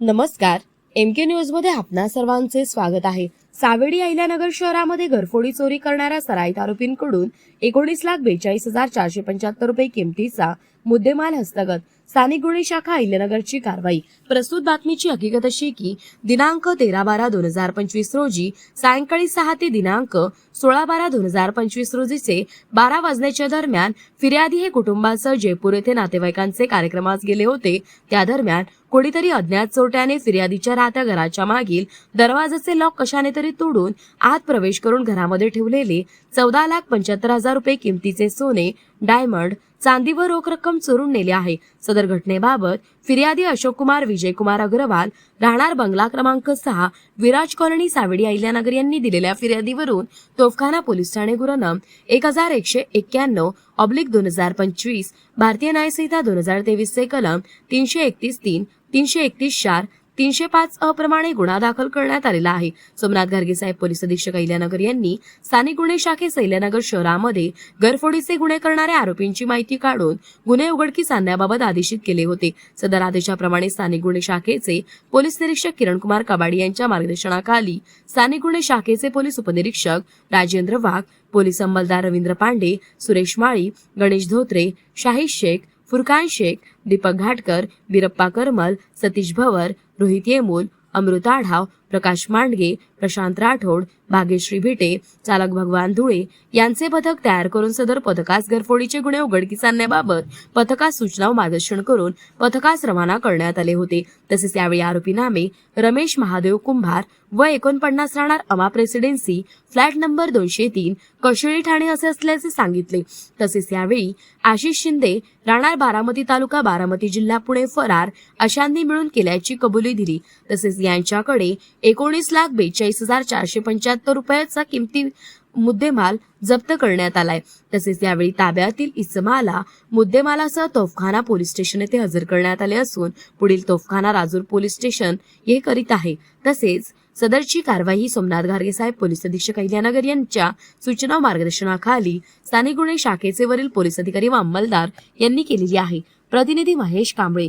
नमस्कार. एम के न्यूजमध्ये आपणा सर्वांचे स्वागत आहे. सावेडी अहिल्यानगर शहरामध्ये घरफोडी चोरी करणाऱ्या सराईत आरोपींकडून एकोणीस लाख बेचाळीस हजार चारशे पंच्याहत्तर रुपये किमतीचा मुद्देमाल हस्तगत. स्थानिक गुन्हे शाखा अहिल्यानगरची कारवाई. प्रस्तुत बातमीची हकीकत अशी की दिनांक तेरा बारा दोन हजार पंचवीस रोजी सायंकाळी सहा ते दिनांक सोळा बारा दोन हजार पंचवीस रोजीचे बारा वाजण्याच्या दरम्यान फिर्यादी हे कुटुंबासह जयपूर येथे नातेवाईकांचे कार्यक्रमास गेले होते. त्या दरम्यान कोणीतरी अज्ञात चोरट्याने फिर्यादीच्या राहत्या घराच्या मागील दरवाजाचे लॉक कशाने तरी तोडून आत प्रवेश करून घरामध्ये ठेवलेले चौदा लाख पंच्याहत्तर हजार रुपये किमतीचे सोने डायमंड चांदी व रोख रक्कम चोरून नेले आहे. सदर घटनेबाबत फिर्यादी अशोक कुमार विजयकुमार अग्रवाल राहणार बंगला क्रमांक सहा विराज कॉलनी सावडी अहिल्यानगर यांनी दिलेल्या फिर्यादीवरून तोफखाना पोलीस ठाणे गुरनम एक हजार एकशे एक्क्याण्णव ऑब्लिक दोन हजार पंचवीस भारतीय न्यायसंहिता दोन हजार तेवीसचे कलम तीनशे एकतीस तीन तीनशे एकतीस चार तीनशे पाच अप्रमाणे प्रमाणे गुन्हा दाखल करण्यात आलेला आहे. सोमनाथ गार्गे साहेब पोलीस अधीक्षक अहिल्यानगर यांनी स्थानिक गुन्हे शाखेस अहिल्यानगर शहरामध्ये घरफोडीचे गुन्हे करणाऱ्या आरोपींची माहिती काढून गुन्हे उघडकीस आणण्याबाबत आदेशित केले होते. सदर आदेशाप्रमाणे स्थानिक गुन्हे शाखेचे पोलीस निरीक्षक किरणकुमार कबाडी यांच्या मार्गदर्शनाखाली स्थानिक गुन्हे शाखेचे पोलीस उपनिरीक्षक राजेंद्र वाघ पोलीस अंमलदार रवींद्र पांडे सुरेश माळी गणेश धोत्रे शाहीद शेख फुरकान शेख दीपक घाटकर बिरप्पा करमल सतीश भवर रोहित येमूल अमृता आढाव प्रकाश मांडगे प्रशांत राठोड भाग्यश्री भिटे चालक भगवान धुळे यांचे पथक तयार करून सदर पथकास घरफोडीचे गुन्हे उघडकीस आणण्याबाबत पथकास सूचना व मार्गदर्शन करून पथकास रवाना करण्यात आले होते. तसेच यावेळी आरोपी नामे रमेश महादेव कुंभार व एकोणपन्नास राहणार अमा प्रेसिडेन्सी फ्लॅट नंबर दोनशे तीन कशेळी ठाणे असे असल्याचे सांगितले. तसेच यावेळी आशिष शिंदे राहणार बारामती तालुका बारामती जिल्हा पुणे फरार अशांनी मिळून केल्याची कबुली दिली. तसेच यांच्याकडे एकोणीस लाख बेचाळीस हजार चारशे पंच्याहत्तर रुपयाचा किमती मुद्देमाल जप्त करण्यात आलाय. तसेच यावेळी ताब्यातील इसमाला मुद्देमालासह तोफखाना पोलीस स्टेशन येथे हजर करण्यात आले असून पुढील तोफखाना राजूर पोलीस स्टेशन हे करीत आहे. तसेच सदरची कारवाई सोमनाथ गार्गे साहेब पोलीस अधीक्षक अहिल्यानगर यांच्या सूचना मार्गदर्शनाखाली स्थानिक गुन्हे शाखेचे वरील पोलीस अधिकारी व अंमलदार यांनी केलेली आहे. प्रतिनिधी महेश कांबळे.